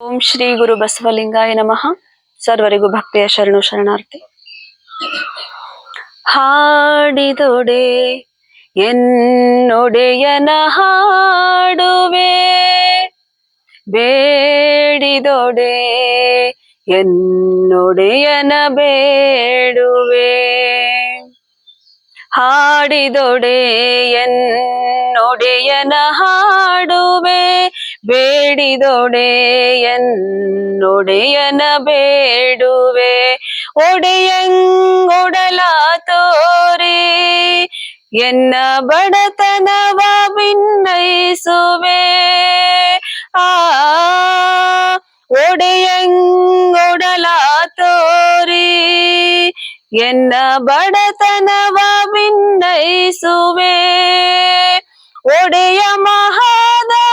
ಓಂ ಶ್ರೀ ಗುರು ಬಸವಲಿಂಗಾಯ ನಮಃ. ಸರ್ವರಿಗೂ ಭಕ್ತಿಯ ಶರಣು ಶರಣಾರ್ಥಿ. ಹಾಡಿದೊಡೆ ಎನ್ನೊಡೆಯನ ಹಾಡುವೆ. ಬೇಡಿದೊಡೆ ಎನ್ನೊಡೆಯನ ಬೇಡುವೆ. ಹಾಡಿದೊಡೆ ಎನ್ನೊಡೆಯನ ಹಾಡುವೆ. ಬೇಡಿದೊಡೆ ಎನ್ನೊಡೆಯನ ಬೇಡುವೆ ಒಡೆಯಂಗೊಡಲ ತೋರಿ ಎನ್ನ ಬಡತನವ ಭಿನ್ನಯಿಸುವೆ ಆ ಒಡೆಯಂಗೊಡಲ ತೋರಿ ಎನ್ನ ಬಡತನವ ಭಿನ್ನಯಿಸುವೆ ಒಡೆಯ ಮಹಾದಾನಿ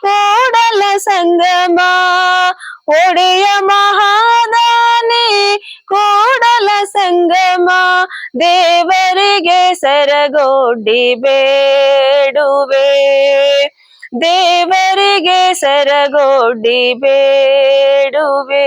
ಕೂಡಲ ಸಂಗಮ. ಒಡೆಯ ಮಹಾದಾನಿ ಕೂಡಲ ಸಂಗಮ. ದೇವರಿಗೆ ಸರಗೊಡ್ಡಿ ಬೇಡುವೆ. ದೇವರಿಗೆ ಸರಗೊಡ್ಡಿ ಬೇಡುವೆ.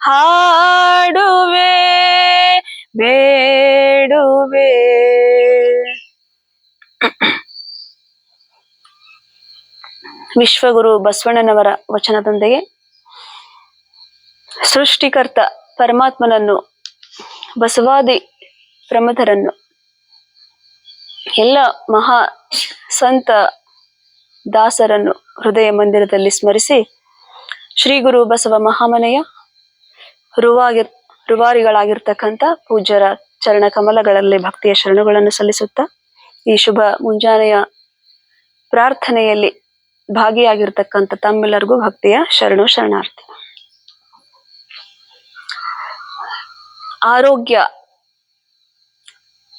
ಹಾಡುವೆ, ಬೇಡುವೆ. ವಿಶ್ವಗುರು ಬಸವಣ್ಣನವರ ವಚನದೊಂದಿಗೆ ಸೃಷ್ಟಿಕರ್ತ ಪರಮಾತ್ಮನನ್ನು, ಬಸವಾದಿ ಪ್ರಮಥರನ್ನು ಎಲ್ಲ ಮಹಾ ಸಂತ ದಾಸರನ್ನು ಹೃದಯ ಮಂದಿರದಲ್ಲಿ ಸ್ಮರಿಸಿ ಶ್ರೀ ಗುರು ಬಸವ ಮಹಾಮನೆಯ ರುವಾಗಿರ್, ರುವಾರಿಗಳಾಗಿರ್ತಕ್ಕಂಥ ಪೂಜ್ಯರ ಚರಣ ಕಮಲಗಳಲ್ಲಿ ಭಕ್ತಿಯ ಶರಣುಗಳನ್ನು ಸಲ್ಲಿಸುತ್ತಾ, ಈ ಶುಭ ಮುಂಜಾನೆಯ ಪ್ರಾರ್ಥನೆಯಲ್ಲಿ ಭಾಗಿಯಾಗಿರ್ತಕ್ಕಂಥ ತಮ್ಮೆಲ್ಲರಿಗೂ ಭಕ್ತಿಯ ಶರಣು ಶರಣಾರ್ಥಿ. ಆರೋಗ್ಯ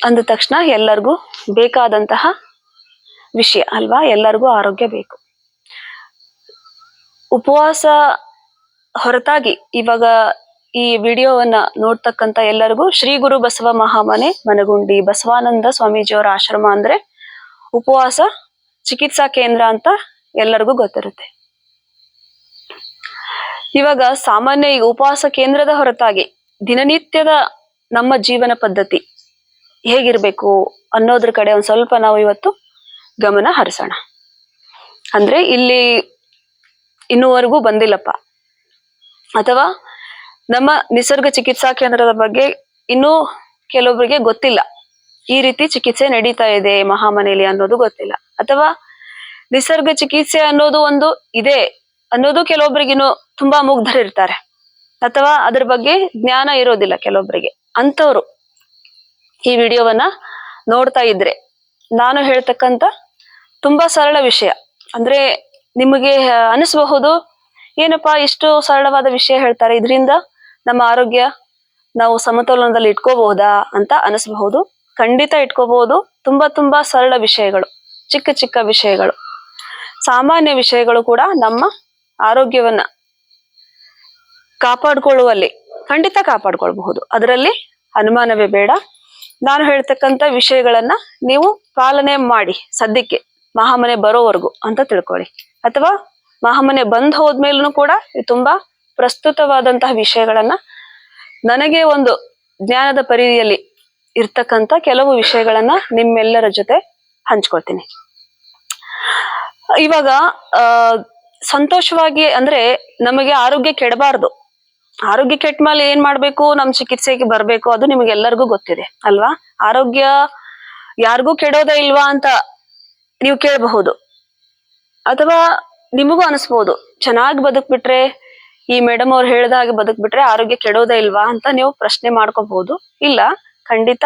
ಅಂದ ತಕ್ಷಣ ಎಲ್ಲರಿಗೂ ಬೇಕಾದಂತಹ ವಿಷಯ ಅಲ್ವಾ? ಎಲ್ಲರಿಗೂ ಆರೋಗ್ಯ ಬೇಕು. ಉಪವಾಸ ಹೊರತಾಗಿ ಇವಾಗ ಈ ವಿಡಿಯೋವನ್ನ ನೋಡ್ತಕ್ಕಂತ ಎಲ್ಲರಿಗೂ ಶ್ರೀ ಗುರು ಬಸವ ಮಹಾಮನೆ ಮನಗುಂಡಿ ಬಸವಾನಂದ ಸ್ವಾಮೀಜಿಯವರ ಆಶ್ರಮ ಅಂದ್ರೆ ಉಪವಾಸ, ಚಿಕಿತ್ಸಾ ಕೇಂದ್ರ ಅಂತ ಎಲ್ಲರಿಗೂ ಗೊತ್ತಿರುತ್ತೆ. ಇವಾಗ ಸಾಮಾನ್ಯ ಈ ಉಪವಾಸ ಕೇಂದ್ರದ ಹೊರತಾಗಿ ದಿನನಿತ್ಯದ ನಮ್ಮ ಜೀವನ ಪದ್ಧತಿ ಹೇಗಿರ್ಬೇಕು ಅನ್ನೋದ್ರ ಕಡೆ ಒಂದ್ ಸ್ವಲ್ಪ ನಾವು ಇವತ್ತು ಗಮನ ಹರಿಸೋಣ. ಅಂದ್ರೆ ಇಲ್ಲಿ ಇನ್ನೂವರೆಗೂ ಬಂದಿಲ್ಲಪ್ಪ. ಅಥವಾ ನಮ್ಮ ನಿಸರ್ಗ ಚಿಕಿತ್ಸಾ ಕೇಂದ್ರದ ಬಗ್ಗೆ ಇನ್ನೂ ಕೆಲವೊಬ್ಬರಿಗೆ ಗೊತ್ತಿಲ್ಲ. ಈ ರೀತಿ ಚಿಕಿತ್ಸೆ ನಡೀತಾ ಇದೆ ಮಹಾಮನೆಯಲ್ಲಿ ಅನ್ನೋದು ಗೊತ್ತಿಲ್ಲ. ಅಥವಾ ನಿಸರ್ಗ ಚಿಕಿತ್ಸೆ ಅನ್ನೋದು ಒಂದು ಇದೆ ಅನ್ನೋದು ಕೆಲವೊಬ್ಬರಿಗಿನ್ನು ತುಂಬಾ ಮುಗ್ಧರಿರ್ತಾರೆ. ಅಥವಾ ಅದ್ರ ಬಗ್ಗೆ ಜ್ಞಾನ ಇರೋದಿಲ್ಲ ಕೆಲವೊಬ್ಬರಿಗೆ ಅಂಥವ್ರು ಈ ವಿಡಿಯೋವನ್ನ ನೋಡ್ತಾ ಇದ್ರೆ ನಾನು ಹೇಳ್ತಕ್ಕಂತ ತುಂಬಾ ಸರಳ ವಿಷಯ. ಅಂದ್ರೆ ನಿಮಗೆ ಅನಿಸಬಹುದು, ಏನಪ್ಪಾ ಇಷ್ಟು ಸರಳವಾದ ವಿಷಯ ಹೇಳ್ತಾರೆ, ಇದರಿಂದ ನಮ್ಮ ಆರೋಗ್ಯ ನಾವು ಸಮತೋಲನದಲ್ಲಿ ಇಟ್ಕೋಬಹುದಾ ಅಂತ ಅನಿಸಬಹುದು. ಖಂಡಿತ ಇಟ್ಕೋಬಹುದು. ತುಂಬಾ ತುಂಬಾ ಸರಳ ವಿಷಯಗಳು, ಚಿಕ್ಕ ಚಿಕ್ಕ ವಿಷಯಗಳು. ಸಾಮಾನ್ಯ ವಿಷಯಗಳು ಕೂಡ ನಮ್ಮ ಆರೋಗ್ಯವನ್ನ ಕಾಪಾಡ್ಕೊಳ್ಳುವಲ್ಲಿ ಖಂಡಿತ ಕಾಪಾಡ್ಕೊಳ್ಬಹುದು. ಅದರಲ್ಲಿ ಅನುಮಾನವೇ ಬೇಡ. ನಾನು ಹೇಳ್ತಕ್ಕಂಥ ವಿಷಯಗಳನ್ನ ನೀವು ಪಾಲನೆ ಮಾಡಿ ಸದ್ಯಕ್ಕೆ ಮಹಾಮನೆ ಬರೋವರೆಗೂ ಅಂತ ತಿಳ್ಕೊಳ್ಳಿ. ಅಥವಾ ಮಹಾಮನೆ ಬಂದ್ ಹೋದ್ಮೇಲೂ ಕೂಡ ಇದು ತುಂಬಾ ಪ್ರಸ್ತುತವಾದಂತಹ ವಿಷಯಗಳನ್ನ ನನಗೆ ಒಂದು ಜ್ಞಾನದ ಪರಿಧಿಯಲ್ಲಿ ಇರ್ತಕ್ಕಂಥ ಕೆಲವು ವಿಷಯಗಳನ್ನ ನಿಮ್ಮೆಲ್ಲರ ಜೊತೆ ಹಂಚ್ಕೊಳ್ತೀನಿ. ಇವಾಗ ಸಂತೋಷವಾಗಿ ಅಂದ್ರೆ ನಮಗೆ ಆರೋಗ್ಯ ಕೆಡಬಾರ್ದು. ಆರೋಗ್ಯ ಕೆಟ್ಟ ಮೇಲೆ ಏನ್ ಮಾಡ್ಬೇಕು, ನಮ್ ಚಿಕಿತ್ಸೆಗೆ ಬರ್ಬೇಕು, ಅದು ನಿಮ್ಗೆಲ್ಲರಿಗೂ ಗೊತ್ತಿದೆ, ಅಲ್ವಾ? ಆರೋಗ್ಯ ಯಾರಿಗೂ ಕೆಡೋದೇ ಇಲ್ವಾ ಅಂತ ನೀವು ಕೇಳಬಹುದು. ಅಥವಾ ನಿಮಗೂ ಅನಿಸ್ಬೋದು, ಚೆನ್ನಾಗಿ ಬದುಕ್ಬಿಟ್ರೆ ಈ ಮೇಡಮ್ ಅವ್ರು ಹೇಳಿದ ಹಾಗೆ ಬದುಕ್ಬಿಟ್ರೆ ಆರೋಗ್ಯ ಕೆಡೋದೇ ಇಲ್ವಾ ಅಂತ ನೀವು ಪ್ರಶ್ನೆ ಮಾಡ್ಕೋಬಹುದು. ಇಲ್ಲ, ಖಂಡಿತ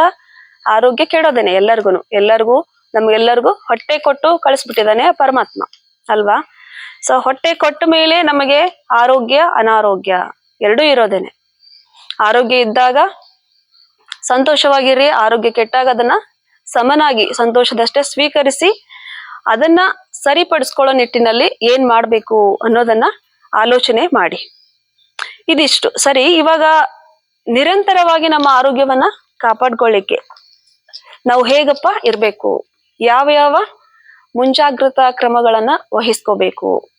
ಆರೋಗ್ಯ ಕೆಡೋದೇನೆ ಎಲ್ಲರಿಗೂ ಎಲ್ಲರಿಗೂ, ನಮ್ಗೆಲ್ಲರಿಗೂ ಹೊಟ್ಟೆ ಕೊಟ್ಟು ಕಳಿಸ್ಬಿಟ್ಟಿದ್ದಾನೆ ಪರಮಾತ್ಮ, ಅಲ್ವಾ? ಸೊ ಹೊಟ್ಟೆ ಕೊಟ್ಟ ಮೇಲೆ ನಮಗೆ ಆರೋಗ್ಯ, ಅನಾರೋಗ್ಯ ಎರಡೂ ಇರೋದೇನೆ. ಆರೋಗ್ಯ ಇದ್ದಾಗ ಸಂತೋಷವಾಗಿರಿ ಆರೋಗ್ಯ ಕೆಟ್ಟಾಗ ಅದನ್ನ ಸಮನಾಗಿ, ಸಂತೋಷದಷ್ಟೇ ಸ್ವೀಕರಿಸಿ ಅದನ್ನ ಸರಿಪಡಿಸ್ಕೊಳ್ಳೋ ನಿಟ್ಟಿನಲ್ಲಿ ಏನ್ ಮಾಡ್ಬೇಕು ಅನ್ನೋದನ್ನ ಆಲೋಚನೆ ಮಾಡಿ. ಇದಿಷ್ಟು. ಸರಿ, ಇವಾಗ ನಿರಂತರವಾಗಿ ನಮ್ಮ ಆರೋಗ್ಯವನ್ನ ಕಾಪಾಡ್ಕೊಳ್ಳಿಕ್ಕೆ ನಾವು ಹೇಗಪ್ಪ ಇರ್ಬೇಕು? ಯಾವ ಯಾವ ಮುಂಜಾಗ್ರತಾ ಕ್ರಮಗಳನ್ನ ವಹಿಸ್ಕೋಬೇಕು?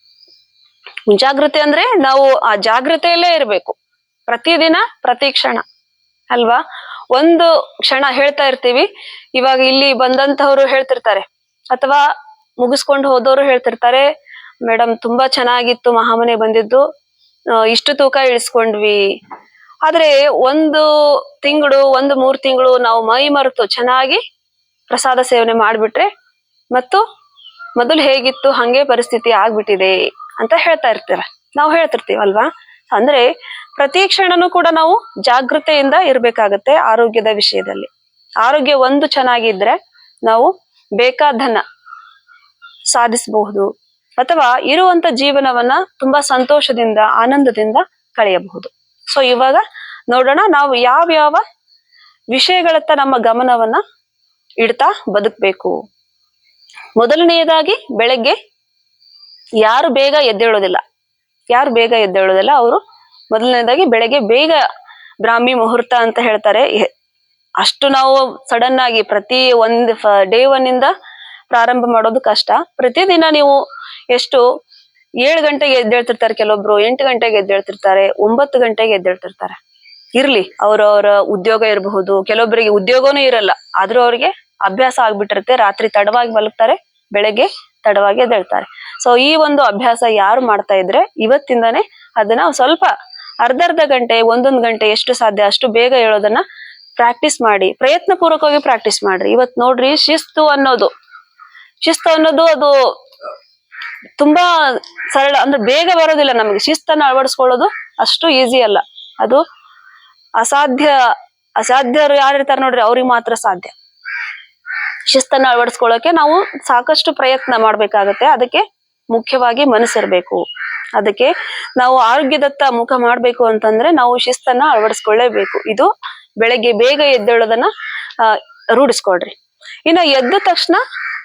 ಮುಂಜಾಗ್ರತೆ ಅಂದ್ರೆ ನಾವು ಆ ಜಾಗ್ರತೆಯಲ್ಲೇ ಇರ್ಬೇಕು. ಪ್ರತಿದಿನ, ಪ್ರತಿ ಕ್ಷಣ. ಅಲ್ವಾ? ಒಂದು ಕ್ಷಣ ಹೇಳ್ತಾ ಇರ್ತೀವಿ. ಇವಾಗ ಇಲ್ಲಿ ಬಂದಂತವ್ರು ಹೇಳ್ತಿರ್ತಾರೆ. ಅಥವಾ ಮುಗಿಸ್ಕೊಂಡು ಹೋದವರು ಹೇಳ್ತಿರ್ತಾರೆ. ಮೇಡಮ್ ತುಂಬಾ ಚೆನ್ನಾಗಿತ್ತು, ಮಹಾಮನೆ ಬಂದಿದ್ದು. ಇಷ್ಟು ತೂಕ ಇಳಿಸ್ಕೊಂಡ್ವಿ. ಆದ್ರೆ ಒಂದು ತಿಂಗಳು, ಒಂದು ಮೂರ್ ತಿಂಗಳು ನಾವು ಮೈ ಮರೆತು ಚೆನ್ನಾಗಿ ಪ್ರಸಾದ ಸೇವನೆ ಮಾಡ್ಬಿಟ್ರೆ ಮತ್ತು ಮೊದಲು ಹೇಗಿತ್ತು, ಹಂಗೆ ಪರಿಸ್ಥಿತಿ ಆಗ್ಬಿಟ್ಟಿದೆ ಅಂತ ಹೇಳ್ತಾ ಇರ್ತೀರ. ನಾವು ಹೇಳ್ತಿರ್ತೀವಲ್ವಾ? ಅಂದ್ರೆ ಪ್ರತಿ ಕ್ಷಣನೂ ಕೂಡ ನಾವು ಜಾಗೃತೆಯಿಂದ ಇರಬೇಕಾಗತ್ತೆ ಆರೋಗ್ಯದ ವಿಷಯದಲ್ಲಿ. ಆರೋಗ್ಯ ಒಂದು ಚೆನ್ನಾಗಿದ್ರೆ ನಾವು ಬೇಕಾದನ್ನ ಸಾಧಿಸಬಹುದು. ಅಥವಾ ಇರುವಂತ ಜೀವನವನ್ನ ತುಂಬಾ ಸಂತೋಷದಿಂದ, ಆನಂದದಿಂದ ಕಳೆಯಬಹುದು. ಸೊ ಇವಾಗ ನೋಡೋಣ ನಾವು ಯಾವ ಯಾವ ವಿಷಯಗಳತ್ತ ನಮ್ಮ ಗಮನವನ್ನ ಇಡ್ತಾ ಬದುಕ್ಬೇಕು. ಮೊದಲನೆಯದಾಗಿ ಬೆಳಗ್ಗೆ ಯಾರು ಬೇಗ ಎದ್ದೇಳೋದಿಲ್ಲ. ಯಾರು ಬೇಗ ಎದ್ದೇಳೋದಿಲ್ಲ? ಅವರು ಮೊದಲನೇದಾಗಿ ಬೆಳಗ್ಗೆ ಬೇಗ ಬ್ರಾಹ್ಮಿ ಮುಹೂರ್ತ ಅಂತ ಹೇಳ್ತಾರೆ. ಅಷ್ಟು ನಾವು ಸಡನ್ ಆಗಿ ಪ್ರತಿ ಒಂದ್ ಡೇ ಒನ್ ಇಂದ ಪ್ರಾರಂಭ ಮಾಡೋದು ಕಷ್ಟ. ಪ್ರತಿದಿನ ನೀವು ಎಷ್ಟು? ಏಳು ಗಂಟೆಗೆ ಎದ್ದೇಳ್ತಿರ್ತಾರೆ ಕೆಲವೊಬ್ರು, ಎಂಟು ಗಂಟೆಗೆ ಎದ್ದೇಳ್ತಿರ್ತಾರೆ, ಒಂಬತ್ತು ಗಂಟೆಗೆ ಎದ್ದೇಳ್ತಿರ್ತಾರೆ. ಇರ್ಲಿ ಅವ್ರವ್ರ ಉದ್ಯೋಗ ಇರಬಹುದು. ಕೆಲವೊಬ್ಬರಿಗೆ ಉದ್ಯೋಗನೂ ಇರಲ್ಲ. ಆದ್ರೂ ಅವ್ರಿಗೆ ಅಭ್ಯಾಸ ಆಗ್ಬಿಟ್ಟಿರುತ್ತೆ. ರಾತ್ರಿ ತಡವಾಗಿ ಮಲಗ್ತಾರೆ, ಬೆಳಗ್ಗೆ ತಡವಾಗಿ ಎದ್ದೇಳ್ತಾರೆ. ಸೊ ಈ ಒಂದು ಅಭ್ಯಾಸ ಯಾರು ಮಾಡ್ತಾ ಇದ್ರೆ, ಇವತ್ತಿಂದಾನೆ ಅದನ್ನ ಸ್ವಲ್ಪ ಅರ್ಧ ಅರ್ಧ ಗಂಟೆ, ಒಂದೊಂದು ಗಂಟೆ ಎಷ್ಟು ಸಾಧ್ಯ, ಅಷ್ಟು ಬೇಗ ಹೇಳೋದನ್ನ ಪ್ರಾಕ್ಟೀಸ್ ಮಾಡಿ ಪ್ರಯತ್ನ ಪೂರ್ವಕವಾಗಿ ಪ್ರಾಕ್ಟೀಸ್ ಮಾಡ್ರಿ. ಇವತ್ ನೋಡ್ರಿ, ಶಿಸ್ತು ಅನ್ನೋದು. ಶಿಸ್ತು ಅನ್ನೋದು ಅದು ತುಂಬಾ ಸರಳ ಅಂದ್ರೆ ಬೇಗ ಬರೋದಿಲ್ಲ ನಮಗೆ. ಶಿಸ್ತನ್ನ ಅಳವಡಿಸ್ಕೊಳ್ಳೋದು ಅಷ್ಟು ಈಸಿ ಅಲ್ಲ. ಅದು ಅಸಾಧ್ಯ ಅಸಾಧ್ಯರು ಯಾರು ಇರ್ತಾರೆ ನೋಡ್ರಿ ಅವ್ರಿಗೆ ಮಾತ್ರ ಸಾಧ್ಯ. ಶಿಸ್ತನ್ನ ಅಳವಡಿಸ್ಕೊಳ್ಳೋಕೆ ನಾವು ಸಾಕಷ್ಟು ಪ್ರಯತ್ನ ಮಾಡ್ಬೇಕಾಗತ್ತೆ. ಅದಕ್ಕೆ ಮುಖ್ಯವಾಗಿ ಮನಸ್ಸಿರ್ಬೇಕು. ಅದಕ್ಕೆ ನಾವು ಆರೋಗ್ಯದತ್ತ ಮುಖ ಮಾಡ್ಬೇಕು ಅಂತಂದ್ರೆ ನಾವು ಶಿಸ್ತನ್ನ ಅಳವಡಿಸ್ಕೊಳ್ಳೇಬೇಕು. ಇದು ಬೆಳಗ್ಗೆ ಬೇಗ ಎದ್ದೇಳೋದನ್ನ ಆ, ರೂಢಿಸ್ಕೊಳ್ರಿ. ಇನ್ನ ಎದ್ದ ತಕ್ಷಣ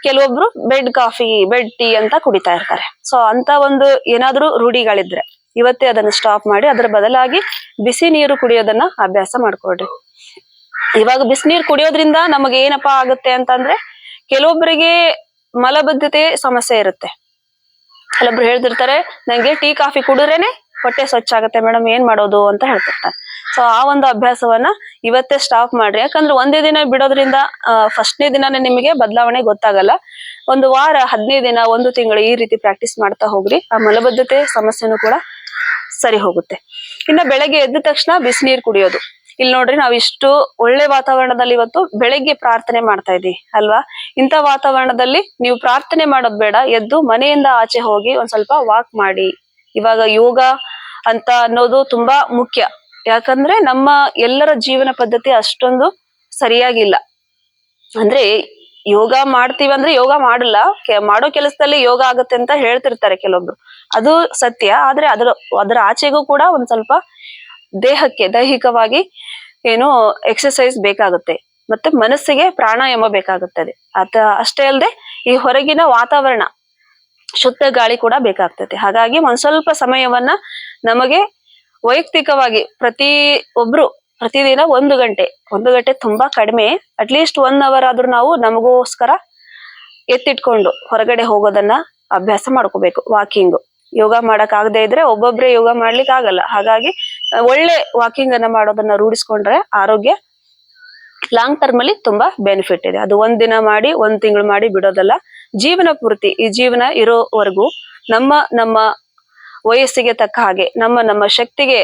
ಕೆಲವೊಬ್ರು ಬೆಡ್ ಕಾಫಿ ಬೆಡ್ ಟೀ ಅಂತ ಕುಡಿತಾ ಇರ್ತಾರೆ. ಸೊ ಅಂತ ಒಂದು ಏನಾದ್ರೂ ರೂಢಿಗಳಿದ್ರೆ, ಇವತ್ತೇ ಅದನ್ನ ಸ್ಟಾಪ್ ಮಾಡಿ ಅದರ ಬದಲಾಗಿ ಬಿಸಿ ನೀರು ಕುಡಿಯೋದನ್ನ ಅಭ್ಯಾಸ ಮಾಡ್ಕೊಡ್ರಿ ಇವಾಗ ಬಿಸಿನೀರು ಕುಡಿಯೋದ್ರಿಂದ ನಮಗೆ ಏನಪ್ಪಾ ಆಗುತ್ತೆ ಅಂತಂದ್ರೆ ಕೆಲವೊಬ್ಬರಿಗೆ ಮಲಬದ್ಧತೆ ಸಮಸ್ಯೆ ಇರುತ್ತೆ. ಕೆಲವೊಬ್ರು ಹೇಳ್ತಿರ್ತಾರೆ, ನಂಗೆ ಟೀ ಕಾಫಿ ಕುಡಿದ್ರೇನೆ ಹೊಟ್ಟೆ ಸ್ವಚ್ಛ ಆಗುತ್ತೆ ಮೇಡಮ್ ಏನ್ ಮಾಡೋದು ಅಂತ ಹೇಳ್ತಿರ್ತಾರೆ. ಸೊ ಆ ಒಂದು ಅಭ್ಯಾಸವನ್ನ ಇವತ್ತೇ ಸ್ಟಾಪ್ ಮಾಡ್ರಿ. ಯಾಕಂದ್ರೆ ಒಂದೇ ದಿನ ಬಿಡೋದ್ರಿಂದ ಫಸ್ಟ್ನೇ ದಿನನೇ ನಿಮಗೆ ಬದಲಾವಣೆ ಗೊತ್ತಾಗಲ್ಲ. ಒಂದು ವಾರ, ಹದಿನೈದು ದಿನ, ಒಂದು ತಿಂಗಳು ಈ ರೀತಿ ಪ್ರಾಕ್ಟೀಸ್ ಮಾಡ್ತಾ ಹೋಗ್ರಿ. ಆ ಮಲಬದ್ಧತೆ ಸಮಸ್ಯೆನೂ ಕೂಡ ಸರಿ ಹೋಗುತ್ತೆ. ಇನ್ನ ಬೆಳಗ್ಗೆ ಎದ್ದ ತಕ್ಷಣ ಬಿಸಿನೀರು ಕುಡಿಯೋದು. ಇಲ್ಲಿ ನೋಡ್ರಿ ನಾವು ಇಷ್ಟು ಒಳ್ಳೆ ವಾತಾವರಣದಲ್ಲಿ ಇವತ್ತು ಬೆಳಗ್ಗೆ ಪ್ರಾರ್ಥನೆ ಮಾಡ್ತಾ ಇದೀವಿ, ಅಲ್ವಾ? ಇಂಥ ವಾತಾವರಣದಲ್ಲಿ ನೀವು ಪ್ರಾರ್ಥನೆ ಮಾಡೋದ್ ಬೇಡ. ಎದ್ದು ಮನೆಯಿಂದ ಆಚೆ ಹೋಗಿ ಒಂದ್ ಸ್ವಲ್ಪ ವಾಕ್ ಮಾಡಿ. ಇವಾಗ ಯೋಗ ಅಂತ ಅನ್ನೋದು ತುಂಬಾ ಮುಖ್ಯ. ಯಾಕಂದ್ರೆ ನಮ್ಮ ಎಲ್ಲರ ಜೀವನ ಪದ್ಧತಿ ಅಷ್ಟೊಂದು ಸರಿಯಾಗಿಲ್ಲ. ಅಂದ್ರೆ ಯೋಗ ಮಾಡ್ತೀವಿ ಅಂದ್ರೆ ಯೋಗ ಮಾಡಲ್ಲ ಮಾಡೋ ಕೆಲಸದಲ್ಲಿ ಯೋಗ ಆಗುತ್ತೆ ಅಂತ ಹೇಳ್ತಿರ್ತಾರೆ ಕೆಲವೊಬ್ರು. ಅದು ಸತ್ಯ, ಆದ್ರೆ ಅದರ ಅದರ ಆಚೆಗೂ ಕೂಡ ಒಂದ್ ಸ್ವಲ್ಪ ದೇಹಕ್ಕೆ, ದೈಹಿಕವಾಗಿ ಏನು ಎಕ್ಸಸೈಸ್ ಬೇಕಾಗುತ್ತೆ. ಮತ್ತೆ ಮನಸ್ಸಿಗೆ ಪ್ರಾಣಾಯಾಮ ಬೇಕಾಗುತ್ತದೆ ಅತ, ಅಷ್ಟೇ ಅಲ್ಲದೆ ಈ ಹೊರಗಿನ ವಾತಾವರಣ, ಶುದ್ಧ ಗಾಳಿ ಕೂಡ ಬೇಕಾಗ್ತದೆ. ಹಾಗಾಗಿ ಒಂದ್ ಸ್ವಲ್ಪ ಸಮಯವನ್ನ ನಮಗೆ ವೈಯಕ್ತಿಕವಾಗಿ ಪ್ರತಿ ಒಬ್ರು ಪ್ರತಿದಿನ ಒಂದು ಗಂಟೆ ಒಂದು ಗಂಟೆ ತುಂಬಾ ಕಡಿಮೆ ಅಟ್ಲೀಸ್ಟ್ ಒನ್ ಅವರ್ ಆದ್ರೂ ನಾವು ನಮಗೋಸ್ಕರ ಎತ್ತಿಟ್ಕೊಂಡು ಹೊರಗಡೆ ಹೋಗೋದನ್ನ ಅಭ್ಯಾಸ ಮಾಡ್ಕೋಬೇಕು ವಾಕಿಂಗ್ ಯೋಗ ಮಾಡಕ್ ಆಗದೆ ಇದ್ರೆ ಒಬ್ಬೊಬ್ರೆ ಯೋಗ ಮಾಡ್ಲಿಕ್ಕೆ ಆಗಲ್ಲ. ಹಾಗಾಗಿ ಒಳ್ಳೆ ವಾಕಿಂಗ್ ಅನ್ನ ಮಾಡೋದನ್ನ ರೂಢಿಸ್ಕೊಂಡ್ರೆ ಆರೋಗ್ಯ ಲಾಂಗ್ ಟರ್ಮ್ ಅಲ್ಲಿ ತುಂಬಾ ಬೆನಿಫಿಟ್ ಇದೆ. ಅದು ಒಂದ್ ದಿನ ಮಾಡಿ, ಒಂದ್ ತಿಂಗಳು ಮಾಡಿ ಬಿಡೋದಲ್ಲ. ಜೀವನ ಪೂರ್ತಿ, ಈ ಜೀವನ ಇರೋವರೆಗೂ ನಮ್ಮ ನಮ್ಮ ವಯಸ್ಸಿಗೆ ತಕ್ಕ ಹಾಗೆ ನಮ್ಮ ನಮ್ಮ ಶಕ್ತಿಗೆ,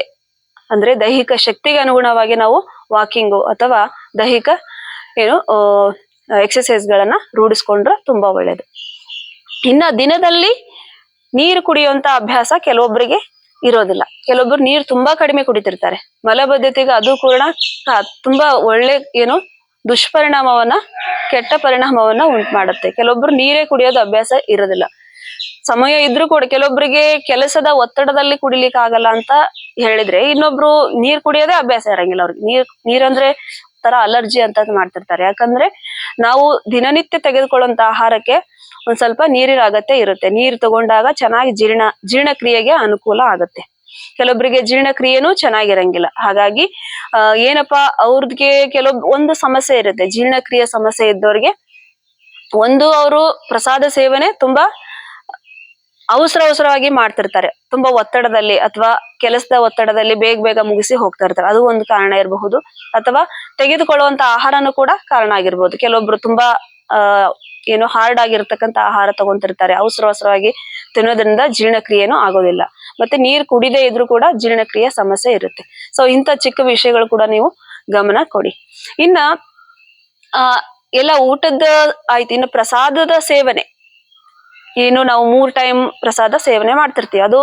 ಅಂದ್ರೆ ದೈಹಿಕ ಶಕ್ತಿಗೆ ಅನುಗುಣವಾಗಿ ನಾವು ವಾಕಿಂಗ್ ಅಥವಾ ದೈಹಿಕ ಏನು ಎಕ್ಸಸೈಸ್ ಗಳನ್ನ ರೂಢಿಸ್ಕೊಂಡ್ರೆ ತುಂಬಾ ಒಳ್ಳೇದು. ಇನ್ನ ದಿನದಲ್ಲಿ ನೀರು ಕುಡಿಯುವಂತ ಅಭ್ಯಾಸ ಕೆಲವೊಬ್ಬರಿಗೆ ಇರೋದಿಲ್ಲ. ಕೆಲವೊಬ್ರು ನೀರು ತುಂಬಾ ಕಡಿಮೆ ಕುಡಿತಿರ್ತಾರೆ. ಮಲಬದ್ಧತೆಗೆ ಅದು ಕೂಡ ತುಂಬಾ ಒಳ್ಳೆ ಏನು, ದುಷ್ಪರಿಣಾಮವನ್ನ, ಕೆಟ್ಟ ಪರಿಣಾಮವನ್ನ ಉಂಟು ಮಾಡುತ್ತೆ. ಕೆಲವೊಬ್ರು ನೀರೇ ಕುಡಿಯೋದು ಅಭ್ಯಾಸ ಇರೋದಿಲ್ಲ. ಸಮಯ ಇದ್ರೂ ಕೂಡ ಕೆಲವೊಬ್ಬರಿಗೆ ಕೆಲಸದ ಒತ್ತಡದಲ್ಲಿ ಕುಡಿಲಿಕ್ಕೆ ಆಗಲ್ಲ ಅಂತ ಹೇಳಿದ್ರೆ ಇನ್ನೊಬ್ರು ನೀರ್ ಕುಡಿಯೋದೇ ಅಭ್ಯಾಸ ಇರಂಗಿಲ್ಲ ಅವ್ರಿಗೆ. ನೀರ್ ನೀರಂದ್ರೆ ತರ ಅಲರ್ಜಿ ಅಂತ ಮಾಡ್ತಿರ್ತಾರೆ. ಯಾಕಂದ್ರೆ ನಾವು ದಿನನಿತ್ಯ ತೆಗೆದುಕೊಳ್ಳುವಂತ ಆಹಾರಕ್ಕೆ ಒಂದ್ ಸ್ವಲ್ಪ ನೀರಿನ ಅಗತ್ಯ ಇರುತ್ತೆ. ನೀರು ತಗೊಂಡಾಗ ಚೆನ್ನಾಗಿ ಜೀರ್ಣ ಜೀರ್ಣಕ್ರಿಯೆಗೆ ಅನುಕೂಲ ಆಗುತ್ತೆ. ಕೆಲವೊಬ್ಬರಿಗೆ ಜೀರ್ಣಕ್ರಿಯೆನೂ ಚೆನ್ನಾಗಿರಂಗಿಲ್ಲ. ಹಾಗಾಗಿ ಆ, ಏನಪ್ಪಾ ಅವ್ರಿಗೆ ಕೆಲವೊಬ್ ಒಂದು ಸಮಸ್ಯೆ ಇರುತ್ತೆ. ಜೀರ್ಣಕ್ರಿಯೆ ಸಮಸ್ಯೆ ಇದ್ದವ್ರಿಗೆ ಒಂದು ಅವರು ಪ್ರಸಾದ ಸೇವನೆ ತುಂಬಾ ಅವಸರ ಅವಸರವಾಗಿ ಮಾಡ್ತಿರ್ತಾರೆ. ತುಂಬಾ ಒತ್ತಡದಲ್ಲಿ ಅಥವಾ ಕೆಲಸದ ಒತ್ತಡದಲ್ಲಿ ಬೇಗ ಬೇಗ ಮುಗಿಸಿ ಹೋಗ್ತಾ ಇರ್ತಾರೆ. ಅದು ಒಂದು ಕಾರಣ ಇರಬಹುದು. ಅಥವಾ ತೆಗೆದುಕೊಳ್ಳುವಂತ ಆಹಾರನೂ ಕೂಡ ಕಾರಣ ಆಗಿರ್ಬೋದು ಕೆಲವೊಬ್ರು ತುಂಬಾ ಏನು ಹಾರ್ಡ್ ಆಗಿರ್ತಕ್ಕಂಥ ಆಹಾರ ತಗೊಂತಿರ್ತಾರೆ. ಅವಸರ ಅವಸರವಾಗಿ ತಿನ್ನೋದ್ರಿಂದ ಜೀರ್ಣಕ್ರಿಯೆನೂ ಆಗೋದಿಲ್ಲ. ಮತ್ತೆ ನೀರ್ ಕುಡಿದೇ ಇದ್ರೂ ಕೂಡ ಜೀರ್ಣಕ್ರಿಯೆ ಸಮಸ್ಯೆ ಇರುತ್ತೆ. ಸೊ ಇಂಥ ಚಿಕ್ಕ ವಿಷಯಗಳು ಕೂಡ ನೀವು ಗಮನ ಕೊಡಿ. ಇನ್ನ, ಆ, ಎಲ್ಲ ಊಟದ ಆಯ್ತು. ಇನ್ನು ಪ್ರಸಾದದ ಸೇವನೆ. ಏನು ನಾವು ಮೂರ್ ಟೈಮ್ ಪ್ರಸಾದ ಸೇವನೆ ಮಾಡ್ತಿರ್ತೀವಿ. ಅದು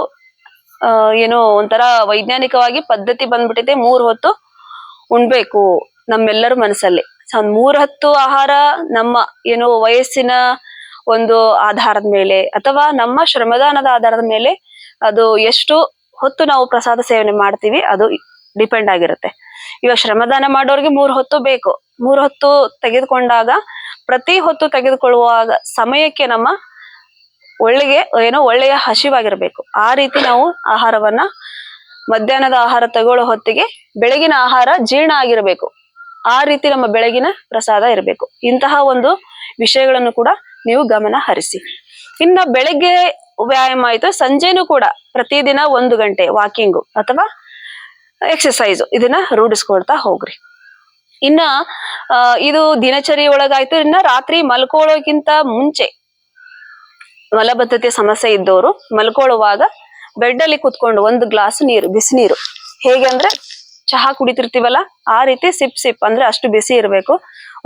ಏನು ಒಂಥರ ವೈಜ್ಞಾನಿಕವಾಗಿ ಪದ್ಧತಿ ಬಂದ್ಬಿಟ್ಟಿದೆ. ಮೂರ್ ಹೊತ್ತು ಉಣ್ಬೇಕು ನಮ್ಮೆಲ್ಲರ ಮನಸ್ಸಲ್ಲಿ. ಮೂರ್ ಹೊತ್ತು ಆಹಾರ ನಮ್ಮ ಏನು ವಯಸ್ಸಿನ ಒಂದು ಆಧಾರದ ಮೇಲೆ ಅಥವಾ ನಮ್ಮ ಶ್ರಮದಾನದ ಆಧಾರದ ಮೇಲೆ ಅದು ಎಷ್ಟು ಹೊತ್ತು ನಾವು ಪ್ರಸಾದ ಸೇವನೆ ಮಾಡ್ತೀವಿ, ಅದು ಡಿಪೆಂಡ್ ಆಗಿರುತ್ತೆ. ಇವಾಗ ಶ್ರಮದಾನ ಮಾಡೋರಿಗೆ ಮೂರ್ ಹೊತ್ತು ಬೇಕು. ಮೂರ್ ಹೊತ್ತು ತೆಗೆದುಕೊಂಡಾಗ ಪ್ರತಿ ಹೊತ್ತು ತೆಗೆದುಕೊಳ್ಳುವಾಗ ಸಮಯಕ್ಕೆ ನಮ್ಮ ಒಳ್ಳೆಗೆ, ಏನೋ ಒಳ್ಳೆಯ ಹಸಿವಾಗಿರ್ಬೇಕು. ಆ ರೀತಿ ನಾವು ಆಹಾರವನ್ನ, ಮಧ್ಯಾಹ್ನದ ಆಹಾರ ತಗೊಳ್ಳೋ ಹೊತ್ತಿಗೆ ಬೆಳಗಿನ ಆಹಾರ ಜೀರ್ಣ ಆಗಿರಬೇಕು. ಆ ರೀತಿ ನಮ್ಮ ಬೆಳಗಿನ ಪ್ರಸಾದ ಇರಬೇಕು. ಇಂತಹ ಒಂದು ವಿಷಯಗಳನ್ನು ಕೂಡ ನೀವು ಗಮನ ಹರಿಸಿ. ಇನ್ನ ಬೆಳಗ್ಗೆ ವ್ಯಾಯಾಮ ಆಯ್ತು, ಸಂಜೆನೂ ಕೂಡ ಪ್ರತಿದಿನ ಒಂದು ಗಂಟೆ ವಾಕಿಂಗು ಅಥವಾ ಎಕ್ಸಸೈಸ್ ಇದನ್ನ ರೂಢಿಸ್ಕೊಳ್ತಾ ಹೋಗ್ರಿ. ಇನ್ನ ಇದು ದಿನಚರಿ ಒಳಗಾಯ್ತು ಇನ್ನ ರಾತ್ರಿ ಮಲ್ಕೊಳ್ಳೋಕ್ಕಿಂತ ಮುಂಚೆ ಮಲಬದ್ಧತೆ ಸಮಸ್ಯೆ ಇದ್ದವರು ಮಲ್ಕೊಳ್ಳುವಾಗ ಬೆಡ್ ಅಲ್ಲಿ ಕುತ್ಕೊಂಡು ಒಂದು ಗ್ಲಾಸ್ ನೀರು, ಬಿಸಿ ನೀರು. ಹೇಗೆ ಅಂದ್ರೆ ಚಹಾ ಕುಡಿತಿರ್ತೀವಲ್ಲ, ಆ ರೀತಿ ಸಿಪ್ ಸಿಪ್ ಅಂದ್ರೆ ಅಷ್ಟು ಬಿಸಿ ಇರಬೇಕು.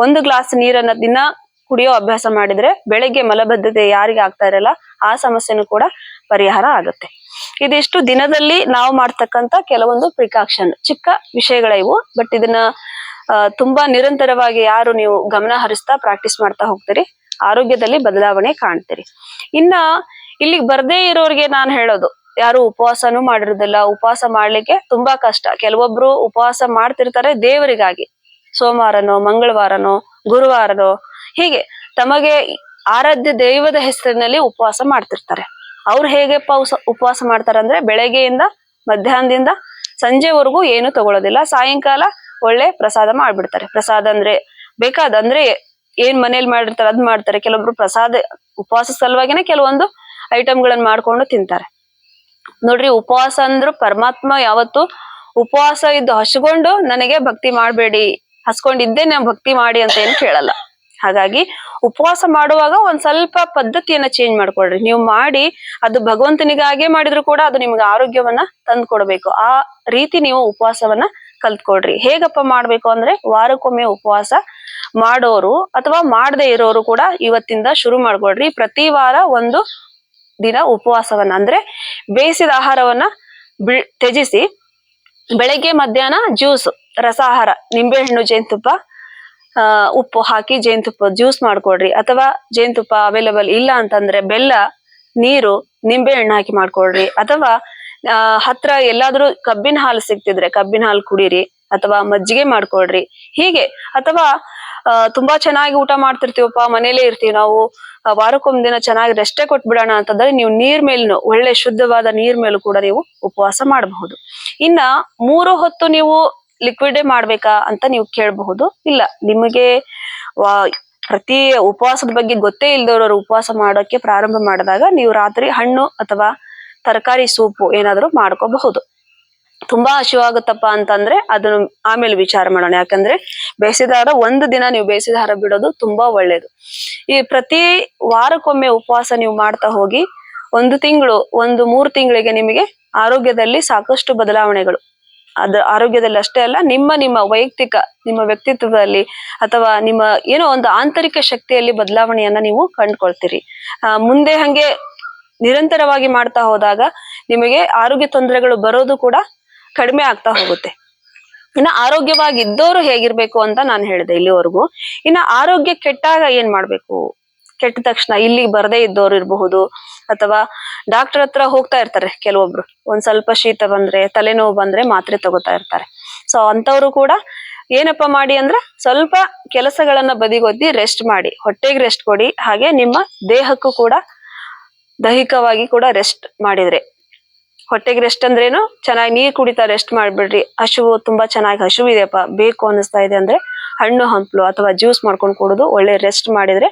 ಒಂದು ಗ್ಲಾಸ್ ನೀರನ್ನ ದಿನ ಕುಡಿಯೋ ಅಭ್ಯಾಸ ಮಾಡಿದ್ರೆ ಬೆಳಗ್ಗೆ ಮಲಬದ್ಧತೆ ಯಾರಿಗೆ ಆಗ್ತಾ ಇರಲ್ಲ, ಆ ಸಮಸ್ಯೆನೂ ಕೂಡ ಪರಿಹಾರ ಆಗುತ್ತೆ. ಇದಿಷ್ಟು ದಿನದಲ್ಲಿ ನಾವು ಮಾಡ್ತಕ್ಕಂತ ಕೆಲವೊಂದು ಪ್ರಿಕಾಕ್ಷನ್ ಚಿಕ್ಕ ವಿಷಯಗಳ ಇವು ಬಟ್ ಇದನ್ನ ತುಂಬಾ ನಿರಂತರವಾಗಿ ಯಾರು ನೀವು ಗಮನ ಹರಿಸ್ತಾ ಪ್ರಾಕ್ಟೀಸ್ ಮಾಡ್ತಾ ಹೋಗ್ತೀರಿ. ಆರೋಗ್ಯದಲ್ಲಿ ಬದಲಾವಣೆ ಕಾಣ್ತೀರಿ. ಇನ್ನ ಇಲ್ಲಿ ಬರ್ದೇ ಇರೋರಿಗೆ ನಾನು ಹೇಳೋದು, ಯಾರು ಉಪವಾಸನೂ ಮಾಡಿರೋದಿಲ್ಲ, ಉಪವಾಸ ಮಾಡ್ಲಿಕ್ಕೆ ತುಂಬಾ ಕಷ್ಟ. ಕೆಲವೊಬ್ರು ಉಪವಾಸ ಮಾಡ್ತಿರ್ತಾರೆ ದೇವರಿಗಾಗಿ. ಸೋಮವಾರನೋ, ಮಂಗಳವಾರನೋ, ಗುರುವಾರನೋ, ಹೀಗೆ ತಮಗೆ ಆರಾಧ್ಯ ದೈವದ ಹೆಸರಿನಲ್ಲಿ ಉಪವಾಸ ಮಾಡ್ತಿರ್ತಾರೆ. ಅವ್ರು ಹೇಗೆಪ್ಪ ಉಪವಾಸ ಮಾಡ್ತಾರೆ ಅಂದ್ರೆ ಬೆಳಗ್ಗೆಯಿಂದ ಮಧ್ಯಾಹ್ನದಿಂದ ಸಂಜೆವರೆಗೂ ಏನು ತಗೊಳ್ಳೋದಿಲ್ಲ ಸಾಯಂಕಾಲ ಒಳ್ಳೆ ಪ್ರಸಾದ ಮಾಡ್ಬಿಡ್ತಾರೆ. ಪ್ರಸಾದ ಅಂದ್ರೆ ಬೇಕಾದ ಅಂದ್ರೆ ಏನ್ ಮನೇಲಿ ಮಾಡಿರ್ತಾರೆ ಅದ್ ಮಾಡ್ತಾರೆ. ಕೆಲವೊಬ್ರು ಪ್ರಸಾದ, ಉಪವಾಸ ಸಲುವಾಗಿನೇ ಕೆಲವೊಂದು ಐಟಮ್ಗಳನ್ನ ಮಾಡ್ಕೊಂಡು ತಿಂತಾರೆ. ನೋಡ್ರಿ ಉಪವಾಸ ಅಂದ್ರು ಪರಮಾತ್ಮ ಯಾವತ್ತು ಉಪವಾಸ ಇದ್ದು ಹಸ್ಕೊಂಡು ನನಗೆ ಭಕ್ತಿ ಮಾಡಬೇಡಿ, ಹಸ್ಕೊಂಡಿದ್ದೆ ನಾ ಭಕ್ತಿ ಮಾಡಿ ಅಂತ ಏನು ಕೇಳಲ್ಲ. ಹಾಗಾಗಿ ಉಪವಾಸ ಮಾಡುವಾಗ ಒಂದ್ ಸ್ವಲ್ಪ ಪದ್ಧತಿಯನ್ನ ಚೇಂಜ್ ಮಾಡ್ಕೊಳ್ರಿ. ನೀವು ಮಾಡಿ ಅದು ಭಗವಂತನಿಗಾಗೆ ಮಾಡಿದ್ರು ಕೂಡ ಅದು ನಿಮ್ಗೆ ಆರೋಗ್ಯವನ್ನ ತಂದು ಕೊಡ್ಬೇಕು ಆ ರೀತಿ ನೀವು ಉಪವಾಸವನ್ನ ಕಲ್ತ್ಕೊಳ್ರಿ. ಹೇಗಪ್ಪ ಮಾಡ್ಬೇಕು ಅಂದ್ರೆ ವಾರಕ್ಕೊಮ್ಮೆ ಉಪವಾಸ ಮಾಡೋರು ಅಥವಾ ಮಾಡದೇ ಇರೋರು ಕೂಡ ಇವತ್ತಿಂದ ಶುರು ಮಾಡ್ಕೊಳ್ರಿ ಪ್ರತಿ ವಾರ ಒಂದು ದಿನ ಉಪವಾಸವನ್ನ ಅಂದ್ರೆ ಬೇಯಿಸಿದ ಆಹಾರವನ್ನ ಬಿ- ತ್ಯಜಿಸಿ ಬೆಳಗ್ಗೆ, ಮಧ್ಯಾಹ್ನ ಜ್ಯೂಸ್ ರಸಾಹಾರ ನಿಂಬೆಹಣ್ಣು, ಜೇನುತುಪ್ಪ ಉಪ್ಪು ಹಾಕಿ ಜೇನುತುಪ್ಪ ಜ್ಯೂಸ್ ಮಾಡ್ಕೊಡ್ರಿ. ಅಥವಾ ಜೇನುತುಪ್ಪ ಅವೈಲೇಬಲ್ ಇಲ್ಲ ಅಂತಂದ್ರೆ ಬೆಲ್ಲ, ನೀರು, ನಿಂಬೆಹಣ್ಣು ಹಾಕಿ ಮಾಡ್ಕೊಳ್ರಿ ಅಥವಾ ಆ, ಹತ್ರ ಎಲ್ಲಾದ್ರೂ ಕಬ್ಬಿನ ಹಾಲು ಸಿಗ್ತಿದ್ರೆ ಕಬ್ಬಿನ ಹಾಲು ಕುಡೀರಿ ಅಥವಾ ಮಜ್ಜಿಗೆ ಮಾಡ್ಕೊಳ್ರಿ. ಹೀಗೆ ಅಥವಾ ತುಂಬಾ ಚೆನ್ನಾಗಿ ಊಟ ಮಾಡ್ತಿರ್ತೀವಪ್ಪ ಮನೇಲೆ ಇರ್ತೀವಿ ನಾವು ವಾರಕ್ಕೊಂದು ದಿನ ಚೆನ್ನಾಗಿ ರೆಸ್ಟೇ ಕೊಟ್ಬಿಡೋಣ ಅಂತಂದ್ರೆ ನೀವು ನೀರ್ ಮೇಲೂ ಒಳ್ಳೆ ಶುದ್ಧವಾದ ನೀರ್ ಮೇಲೂ ಕೂಡ ನೀವು ಉಪವಾಸ ಮಾಡಬಹುದು. ಇನ್ನ ಮೂರು ಹೊತ್ತು ನೀವು ಲಿಕ್ವಿಡೇ ಮಾಡ್ಬೇಕಾ ಅಂತ ನೀವು ಕೇಳಬಹುದು. ಇಲ್ಲ ನಿಮಗೆ ಪ್ರತಿ ಉಪವಾಸದ ಬಗ್ಗೆ ಗೊತ್ತೇ ಇಲ್ದವ್ರವ್ರು ಉಪವಾಸ ಮಾಡೋಕೆ ಪ್ರಾರಂಭ ಮಾಡಿದಾಗ ನೀವು ರಾತ್ರಿ ಹಣ್ಣು ಅಥವಾ ತರಕಾರಿ ಸೂಪು ಏನಾದರೂ ಮಾಡ್ಕೋಬಹುದು. ತುಂಬಾ ಹಸಿವಾಗುತ್ತಪ್ಪ ಅಂತಂದ್ರೆ ಅದನ್ನ ಆಮೇಲೆ ವಿಚಾರ ಮಾಡೋಣ. ಯಾಕಂದ್ರೆ ಬೇಸಿದಾರ ಒಂದು ದಿನ ನೀವು ಬೇಸಿದಾರ ಬಿಡೋದು ತುಂಬಾ ಒಳ್ಳೇದು. ಈ ಪ್ರತಿ ವಾರಕ್ಕೊಮ್ಮೆ ಉಪವಾಸ ನೀವು ಮಾಡ್ತಾ ಹೋಗಿ ಒಂದು ತಿಂಗಳು, ಒಂದು ಮೂರು ತಿಂಗಳಿಗೆ ನಿಮಗೆ ಆರೋಗ್ಯದಲ್ಲಿ ಸಾಕಷ್ಟು ಬದಲಾವಣೆಗಳು. ಅದ ಆರೋಗ್ಯದಲ್ಲಿ ಅಷ್ಟೇ ಅಲ್ಲ, ನಿಮ್ಮ ನಿಮ್ಮ ವೈಯಕ್ತಿಕ, ನಿಮ್ಮ ವ್ಯಕ್ತಿತ್ವದಲ್ಲಿ ಅಥವಾ ನಿಮ್ಮ ಏನೋ ಒಂದು ಆಂತರಿಕ ಶಕ್ತಿಯಲ್ಲಿ ಬದಲಾವಣೆಯನ್ನ ನೀವು ಕಂಡ್ಕೊಳ್ತೀರಿ. ಮುಂದೆ ಹಂಗೆ ನಿರಂತರವಾಗಿ ಮಾಡ್ತಾ ಹೋದಾಗ ನಿಮಗೆ ಆರೋಗ್ಯ ತೊಂದರೆಗಳು ಬರೋದು ಕೂಡ ಕಡಿಮೆ ಆಗ್ತಾ ಹೋಗುತ್ತೆ. ಇನ್ನ ಆರೋಗ್ಯವಾಗಿ ಇದ್ದವರು ಹೇಗಿರ್ಬೇಕು ಅಂತ ನಾನು ಹೇಳಿದೆ ಇಲ್ಲಿವರೆಗೂ. ಇನ್ನ ಆರೋಗ್ಯ ಕೆಟ್ಟಾಗ ಏನ್ ಮಾಡ್ಬೇಕು? ಕೆಟ್ಟ ತಕ್ಷಣ ಇಲ್ಲಿ ಬರದೇ ಇದ್ದವ್ರು ಇರಬಹುದು, ಅಥವಾ ಡಾಕ್ಟರ್ ಹತ್ರ ಹೋಗ್ತಾ ಇರ್ತಾರೆ ಕೆಲವೊಬ್ರು. ಒಂದ್ ಸ್ವಲ್ಪ ಶೀತ ಬಂದ್ರೆ, ತಲೆನೋವು ಬಂದ್ರೆ ಮಾತ್ರೆ ತಗೋತಾ ಇರ್ತಾರೆ. ಸೊ ಅಂತವ್ರು ಕೂಡ ಏನಪ್ಪ ಮಾಡಿ ಅಂದ್ರೆ ಸ್ವಲ್ಪ ಕೆಲಸಗಳನ್ನ ಬದಿಗೊತ್ತಿ ರೆಸ್ಟ್ ಮಾಡಿ, ಹೊಟ್ಟೆಗೆ ರೆಸ್ಟ್ ಕೊಡಿ. ಹಾಗೆ ನಿಮ್ಮ ದೇಹಕ್ಕೂ ಕೂಡ ದೈಹಿಕವಾಗಿ ಕೂಡ ರೆಸ್ಟ್ ಮಾಡಿದ್ರೆ. ಹೊಟ್ಟೆಗೆ ರೆಸ್ಟ್ ಅಂದ್ರೇನು? ಚೆನ್ನಾಗಿ ನೀರ್ ಕುಡಿತಾ ರೆಸ್ಟ್ ಮಾಡ್ಬಿಡ್ರಿ. ಹಸಿವು ತುಂಬಾ ಚೆನ್ನಾಗಿ ಹಸಿವು ಇದೆಯಪ್ಪ. ಬೇಕು ಅನ್ನಿಸ್ತಾ ಇದೆ ಅಂದ್ರೆ ಹಣ್ಣು, ಹಂಪ್ಲು ಅಥವಾ ಜ್ಯೂಸ್ ಮಾಡ್ಕೊಂಡು ಕೊಡೋದು ಒಳ್ಳೆ ರೆಸ್ಟ್ ಮಾಡಿದ್ರೆ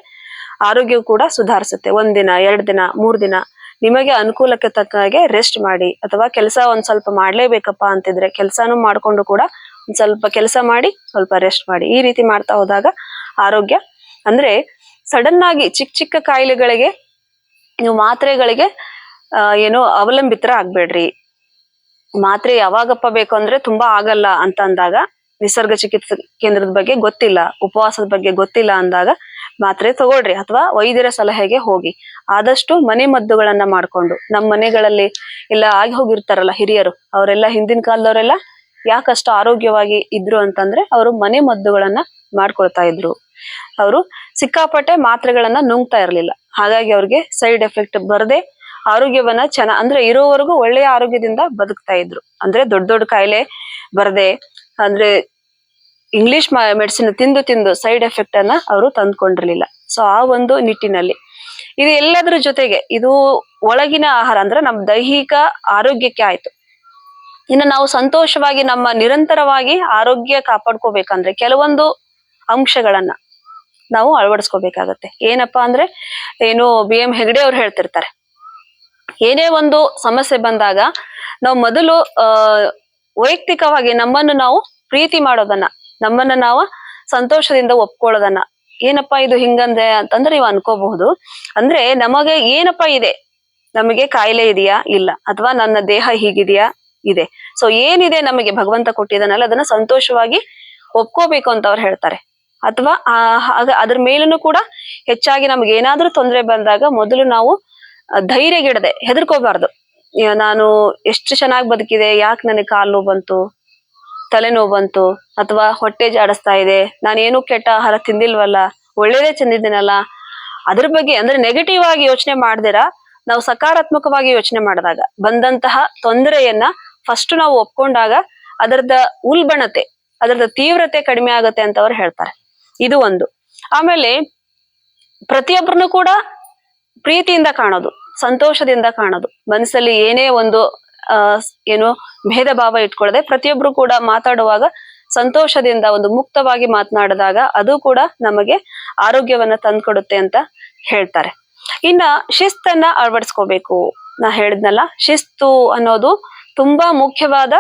ಆರೋಗ್ಯ ಕೂಡ ಸುಧಾರಿಸುತ್ತೆ. ಒಂದಿನ ಎರಡ್ ದಿನ, ಮೂರ್ ದಿನ. ನಿಮಗೆ ಅನುಕೂಲಕ್ಕೆ ತಕ್ಕ ಹಾಗೆ ರೆಸ್ಟ್ ಮಾಡಿ. ಅಥವಾ ಕೆಲಸ ಒಂದ್ ಸ್ವಲ್ಪ ಮಾಡ್ಲೇಬೇಕಪ್ಪ ಅಂತಿದ್ರೆ ಕೆಲಸನೂ ಮಾಡ್ಕೊಂಡು ಕೂಡ ಒಂದ್ ಸ್ವಲ್ಪ ಕೆಲಸ ಮಾಡಿ, ಸ್ವಲ್ಪ ರೆಸ್ಟ್ ಮಾಡಿ. ಈ ರೀತಿ ಮಾಡ್ತಾ ಹೋದಾಗ ಆರೋಗ್ಯ ಅಂದ್ರೆ ಸಡನ್ ಆಗಿ ಚಿಕ್ಕ ಚಿಕ್ಕ ಕಾಯಿಲೆಗಳಿಗೆ ನೀವು ಮಾತ್ರೆಗಳಿಗೆ ಏನು ಅವಲಂಬಿತರ ಆಗ್ಬೇಡ್ರಿ ಮಾತ್ರೆ ಯಾವಾಗಪ್ಪ ಬೇಕು ಅಂದ್ರೆ ತುಂಬಾ ಆಗಲ್ಲ ಅಂತ ಅಂದಾಗ, ನಿಸರ್ಗ ಚಿಕಿತ್ಸೆ ಕೇಂದ್ರದ ಬಗ್ಗೆ ಗೊತ್ತಿಲ್ಲ, ಉಪವಾಸದ ಬಗ್ಗೆ ಗೊತ್ತಿಲ್ಲ ಅಂದಾಗ ಮಾತ್ರೆ ತಗೊಳ್ರಿ ಅಥವಾ ವೈದ್ಯರ ಸಲಹೆಗೆ ಹೋಗಿ. ಆದಷ್ಟು ಮನೆ ಮದ್ದುಗಳನ್ನ ಮಾಡ್ಕೊಂಡು ನಮ್ಮ ಮನೆಗಳಲ್ಲಿ ಎಲ್ಲ ಆಗಿ ಹೋಗಿರ್ತಾರಲ್ಲ ಹಿರಿಯರು, ಅವರೆಲ್ಲ ಹಿಂದಿನ ಕಾಲದವರೆಲ್ಲ ಯಾಕಷ್ಟು ಆರೋಗ್ಯವಾಗಿ ಇದ್ರು ಅಂತಂದ್ರೆ ಅವರು ಮನೆ ಮದ್ದುಗಳನ್ನ ಮಾಡ್ಕೊಳ್ತಾ ಇದ್ರು. ಅವರು ಸಿಕ್ಕಾಪಟ್ಟೆ ಮಾತ್ರೆಗಳನ್ನ ನುಂಗ್ತಾ ಇರ್ಲಿಲ್ಲ. ಹಾಗಾಗಿ ಅವ್ರಿಗೆ ಸೈಡ್ ಎಫೆಕ್ಟ್ ಬರದೆ ಆರೋಗ್ಯವನ್ನ ಚೆನ್ನ, ಅಂದ್ರೆ ಇರೋವರೆಗೂ ಒಳ್ಳೆಯ ಆರೋಗ್ಯದಿಂದ ಬದುಕ್ತಾ ಇದ್ರು. ಅಂದ್ರೆ ದೊಡ್ಡ ದೊಡ್ಡ ಕಾಯಿಲೆ ಬರದೆ, ಅಂದ್ರೆ ಇಂಗ್ಲಿಷ್ ಮೆಡಿಸಿನ್ ತಿಂದು ತಿಂದು ಸೈಡ್ ಎಫೆಕ್ಟ್ ಅನ್ನ ಅವರು ತಂದ್ಕೊಂಡಿರ್ಲಿಲ್ಲ. ಸೊ ಆ ಒಂದು ನಿಟ್ಟಿನಲ್ಲಿ. ಇದು ಎಲ್ಲದರ ಜೊತೆಗೆ, ಇದು ಒಳಗಿನ ಆಹಾರ, ಅಂದ್ರೆ ನಮ್ಮ ದೈಹಿಕ ಆರೋಗ್ಯಕ್ಕೆ ಆಯ್ತು. ಇನ್ನು ನಾವು ಸಂತೋಷವಾಗಿ ನಮ್ಮ ನಿರಂತರವಾಗಿ ಆರೋಗ್ಯ ಕಾಪಾಡ್ಕೋಬೇಕಂದ್ರೆ ಕೆಲವೊಂದು ಅಂಶಗಳನ್ನ ನಾವು ಅಳವಡಿಸ್ಕೋಬೇಕಾಗತ್ತೆ. ಏನಪ್ಪಾ ಅಂದ್ರೆ, ಏನು ಬಿ ಎಂ ಹೆಗಡೆ ಅವ್ರು ಹೇಳ್ತಿರ್ತಾರೆ. ಏನೇ ಒಂದು ಸಮಸ್ಯೆ ಬಂದಾಗ ನಾವು ಮೊದಲು, ಆ, ವೈಯಕ್ತಿಕವಾಗಿ ನಮ್ಮನ್ನು ನಾವು ಪ್ರೀತಿ ಮಾಡೋದನ್ನ, ನಮ್ಮನ್ನ ನಾವು ಸಂತೋಷದಿಂದ ಒಪ್ಕೊಳ್ಳೋದನ್ನ. ಏನಪ್ಪಾ ಇದು ಹಿಂಗಂದೆ ಅಂತಂದ್ರೆ ನೀವು ಅನ್ಕೋಬಹುದು. ಅಂದ್ರೆ ನಮಗೆ ಏನಪ್ಪಾ ಇದೆ? ನಮಗೆ ಕಾಯಿಲೆ ಇದೆಯಾ? ಇಲ್ಲ. ಅಥವಾ ನನ್ನ ದೇಹ ಹೀಗಿದೆಯಾ? ಇದೆ. ಸೊ ಏನಿದೆ ನಮಗೆ ಭಗವಂತ ಕೊಟ್ಟಿದ್ದಾನಲ್ಲ, ಅದನ್ನ ಸಂತೋಷವಾಗಿ ಒಪ್ಕೋಬೇಕು ಅಂತ ಅವ್ರು ಹೇಳ್ತಾರೆ. ಅಥವಾ ಅದ್ರ ಮೇಲೂ ಕೂಡ ಹೆಚ್ಚಾಗಿ ನಮ್ಗೆ ಏನಾದ್ರೂ ತೊಂದರೆ ಬಂದಾಗ ಮೊದಲು ನಾವು ಧೈರ್ಯಗಿಡದೆ ಧೈರ್ಯಗೆಡದೆ ಹೆದರ್ಕೋಬಾರ್ದು. ನಾನು ಎಷ್ಟು ಚೆನ್ನಾಗಿ ಬದುಕಿದೆ, ಯಾಕೆ ನನಗೆ ಕಾಲು ಬಂತು ತಲೆನೋವು ಬಂತು, ಅಥವಾ ಹೊಟ್ಟೆ ಜಾಡಿಸ್ತಾ ಇದೆ ನಾನೇನು ಕೆಟ್ಟ ಆಹಾರ ತಿಂದಿಲ್ವಲ್ಲ, ಒಳ್ಳೇದೇ ಚೆಂದಿದ್ದೀನಲ್ಲ ಅದ್ರ ಬಗ್ಗೆ ಅಂದ್ರೆ ನೆಗೆಟಿವ್ ಆಗಿ ಯೋಚನೆ ಮಾಡ್ದಿರ, ನಾವು ಸಕಾರಾತ್ಮಕವಾಗಿ ಯೋಚನೆ ಮಾಡಿದಾಗ, ಬಂದಂತಹ ತೊಂದರೆಯನ್ನ ಫಸ್ಟ್ ನಾವು ಒಪ್ಕೊಂಡಾಗ ಅದರದ ಉಲ್ಬಣತೆ ಅದರದ ತೀವ್ರತೆ ಕಡಿಮೆ ಆಗುತ್ತೆ ಅಂತ ಅವ್ರು ಹೇಳ್ತಾರೆ. ಇದು ಒಂದು. ಆಮೇಲೆ ಪ್ರತಿಯೊಬ್ಬರನ್ನು ಕೂಡ ಪ್ರೀತಿಯಿಂದ ಕಾಣೋದು, ಸಂತೋಷದಿಂದ ಕಾಣೋದು. ಮನಸ್ಸಲ್ಲಿ ಏನೇ ಒಂದು, ಆ, ಏನು ಭೇದ ಭಾವ ಇಟ್ಕೊಳ್ಳದೆ ಪ್ರತಿಯೊಬ್ರು ಕೂಡ ಮಾತಾಡುವಾಗ ಸಂತೋಷದಿಂದ ಒಂದು ಮುಕ್ತವಾಗಿ ಮಾತನಾಡಿದಾಗ ಅದು ಕೂಡ ನಮಗೆ ಆರೋಗ್ಯವನ್ನ ತಂದ್ಕೊಡುತ್ತೆ ಅಂತ ಹೇಳ್ತಾರೆ. ಇನ್ನ ಶಿಸ್ತನ್ನ ಅಳವಡಿಸ್ಕೋಬೇಕು. ನಾ ಹೇಳಿದ್ನಲ್ಲ, ಶಿಸ್ತು ಅನ್ನೋದು ತುಂಬಾ ಮುಖ್ಯವಾದ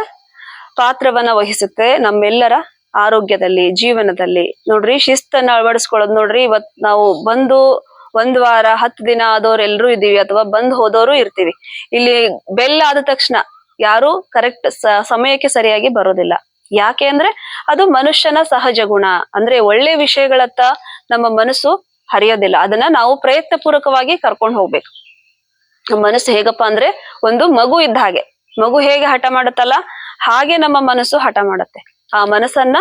ಪಾತ್ರವನ್ನ ವಹಿಸುತ್ತೆ ನಮ್ಮೆಲ್ಲರ ಆರೋಗ್ಯದಲ್ಲಿ, ಜೀವನದಲ್ಲಿ. ನೋಡ್ರಿ, ಶಿಸ್ತನ್ನ ಅಳವಡಿಸ್ಕೊಳ್ಳೋದು ನೋಡ್ರಿ, ಇವತ್ ನಾವು ಬಂದು ಒಂದ್ ವಾರ, ಹತ್ತು ದಿನ ಆದವ್ರೆಲ್ರೂ ಇದೀವಿ ಅಥವಾ ಬಂದ್ ಹೋದವರು ಇರ್ತೀವಿ. ಇಲ್ಲಿ ಬೆಲ್ ಆದ ತಕ್ಷಣ ಯಾರು ಕರೆಕ್ಟ್ ಸಮಯಕ್ಕೆ ಸರಿಯಾಗಿ ಬರೋದಿಲ್ಲ. ಯಾಕೆ ಅಂದ್ರೆ ಅದು ಮನುಷ್ಯನ ಸಹಜ ಗುಣ. ಅಂದ್ರೆ ಒಳ್ಳೆ ವಿಷಯಗಳತ್ತ ನಮ್ಮ ಮನಸ್ಸು ಹರಿಯೋದಿಲ್ಲ. ಅದನ್ನ ನಾವು ಪ್ರಯತ್ನ ಪೂರ್ವಕವಾಗಿ ಕರ್ಕೊಂಡು ಹೋಗ್ಬೇಕು. ನಮ್ಮ ಮನಸ್ಸು ಹೇಗಪ್ಪ ಅಂದ್ರೆ ಒಂದು ಮಗು ಇದ್ದ ಹಾಗೆ. ಮಗು ಹೇಗೆ ಹಠ ಮಾಡುತ್ತಲ್ಲ? ಹಾಗೆ ನಮ್ಮ ಮನಸ್ಸು ಹಠ ಮಾಡುತ್ತೆ. ಆ ಮನಸ್ಸನ್ನ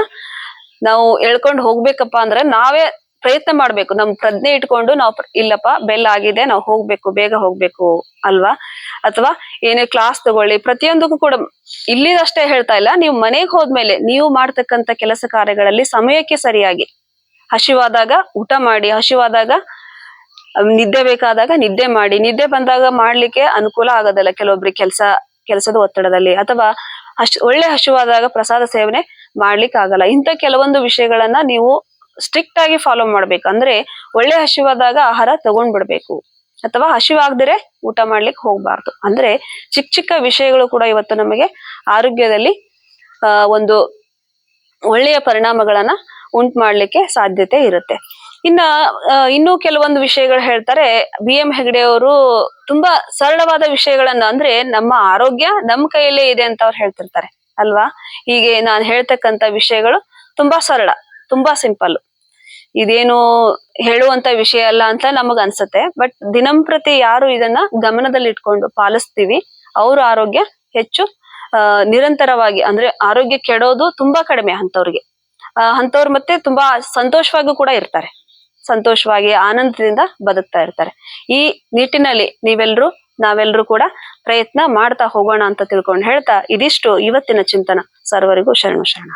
ನಾವು ಎಳ್ಕೊಂಡು ಹೋಗ್ಬೇಕಪ್ಪ ಅಂದ್ರೆ ನಾವೇ ಪ್ರಯತ್ನ ಮಾಡ್ಬೇಕು. ನಮ್ ಪ್ರಜ್ಞೆ ಇಟ್ಕೊಂಡು ನಾವು ಇಲ್ಲಪ್ಪ, ಬೆಲ್ ಆಗಿದೆ, ನಾವು ಹೋಗ್ಬೇಕು, ಬೇಗ ಹೋಗ್ಬೇಕು ಅಲ್ವಾ? ಅಥವಾ ಏನೇ ಕ್ಲಾಸ್ ತಗೊಳ್ಳಿ, ಪ್ರತಿಯೊಂದಕ್ಕೂ ಕೂಡ ಇಲ್ಲಿದಷ್ಟೇ ಹೇಳ್ತಾ ಇಲ್ಲ. ನೀವು ಮನೆಗೆ ಹೋದ್ಮೇಲೆ ನೀವು ಮಾಡ್ತಕ್ಕಂತ ಕೆಲಸ ಕಾರ್ಯಗಳಲ್ಲಿ ಸಮಯಕ್ಕೆ ಸರಿಯಾಗಿ ಹಸಿವಾದಾಗ ಊಟ ಮಾಡಿ, ಹಸಿವಾದಾಗ ನಿದ್ದೆ ಬೇಕಾದಾಗ ನಿದ್ದೆ ಮಾಡಿ, ನಿದ್ದೆ ಬಂದಾಗ ಮಾಡ್ಲಿಕ್ಕೆ ಅನುಕೂಲ ಆಗೋದಿಲ್ಲ ಕೆಲವೊಬ್ರಿಗೆ ಕೆಲಸ, ಕೆಲಸದ ಒತ್ತಡದಲ್ಲಿ. ಅಥವಾ ಹಶ್ ಒಳ್ಳೆ ಹಸಿವಾದಾಗ ಪ್ರಸಾದ ಸೇವನೆ ಮಾಡ್ಲಿಕ್ಕೆ ಆಗಲ್ಲ ಇಂಥ ಕೆಲವೊಂದು ವಿಷಯಗಳನ್ನ ನೀವು ಸ್ಟ್ರಿಕ್ಟ್ ಆಗಿ ಫಾಲೋ ಮಾಡ್ಬೇಕು. ಅಂದ್ರೆ ಒಳ್ಳೆ ಹಸಿವಾದಾಗ ಆಹಾರ ತಗೊಂಡ್ ಬಿಡ್ಬೇಕು ಅಥವಾ ಹಸಿವಾಗ್ದಿರೆ ಊಟ ಮಾಡ್ಲಿಕ್ಕೆ ಹೋಗ್ಬಾರ್ದು. ಅಂದ್ರೆ ಚಿಕ್ಕ ಚಿಕ್ಕ ವಿಷಯಗಳು ಕೂಡ ಇವತ್ತು ನಮಗೆ ಆರೋಗ್ಯದಲ್ಲಿ ಒಂದು ಒಳ್ಳೆಯ ಪರಿಣಾಮಗಳನ್ನ ಉಂಟು ಮಾಡ್ಲಿಕ್ಕೆ ಸಾಧ್ಯತೆ ಇರುತ್ತೆ. ಇನ್ನ ಇನ್ನೂ ಕೆಲವೊಂದು ವಿಷಯಗಳು ಹೇಳ್ತಾರೆ. ಬಿ ಎಂ ಹೆಗಡೆ ಅವರು ತುಂಬಾ ಸರಳವಾದ ವಿಷಯಗಳನ್ನ, ಅಂದ್ರೆ ನಮ್ಮ ಆರೋಗ್ಯ ನಮ್ಮ ಕೈಯಲ್ಲೇ ಇದೆ ಅಂತ ಅವ್ರು ಹೇಳ್ತಿರ್ತಾರೆ. ಅಲ್ವಾ? ಹೀಗೆ ನಾನು ಹೇಳ್ತಕ್ಕಂತ ವಿಷಯಗಳು ತುಂಬಾ ಸರಳ, ತುಂಬಾ ಸಿಂಪಲ್ ಇದೇನು ಹೇಳುವಂತ ವಿಷಯ ಅಲ್ಲ ಅಂತ ನಮಗ್ ಅನ್ಸುತ್ತೆ. ಬಟ್ ದಿನಂಪ್ರತಿ ಯಾರು ಇದನ್ನ ಗಮನದಲ್ಲಿ ಇಟ್ಕೊಂಡು ಪಾಲಿಸ್ತೀವಿ, ಅವ್ರ ಆರೋಗ್ಯ ಹೆಚ್ಚು ನಿರಂತರವಾಗಿ ಅಂದ್ರೆ ಆರೋಗ್ಯ ಕೆಡೋದು ತುಂಬಾ ಕಡಿಮೆ ಅಂತವ್ರಿಗೆ ಅಂತವ್ರು ಮತ್ತೆ ತುಂಬಾ ಸಂತೋಷವಾಗೂ ಕೂಡ ಇರ್ತಾರೆ. ಸಂತೋಷವಾಗಿ, ಆನಂದದಿಂದ ಬದುಕ್ತಾ ಇರ್ತಾರೆ. ಈ ನಿಟ್ಟಿನಲ್ಲಿ ನೀವೆಲ್ಲರೂ ನಾವೆಲ್ಲರೂ ಕೂಡ ಪ್ರಯತ್ನ ಮಾಡ್ತಾ ಹೋಗೋಣ ಅಂತ ತಿಳ್ಕೊಂಡು ಹೇಳ್ತಾ ಇದಿಷ್ಟು ಇವತ್ತಿನ ಚಿಂತನ. ಸರ್ವರಿಗೂ ಶರಣು ಶರಣ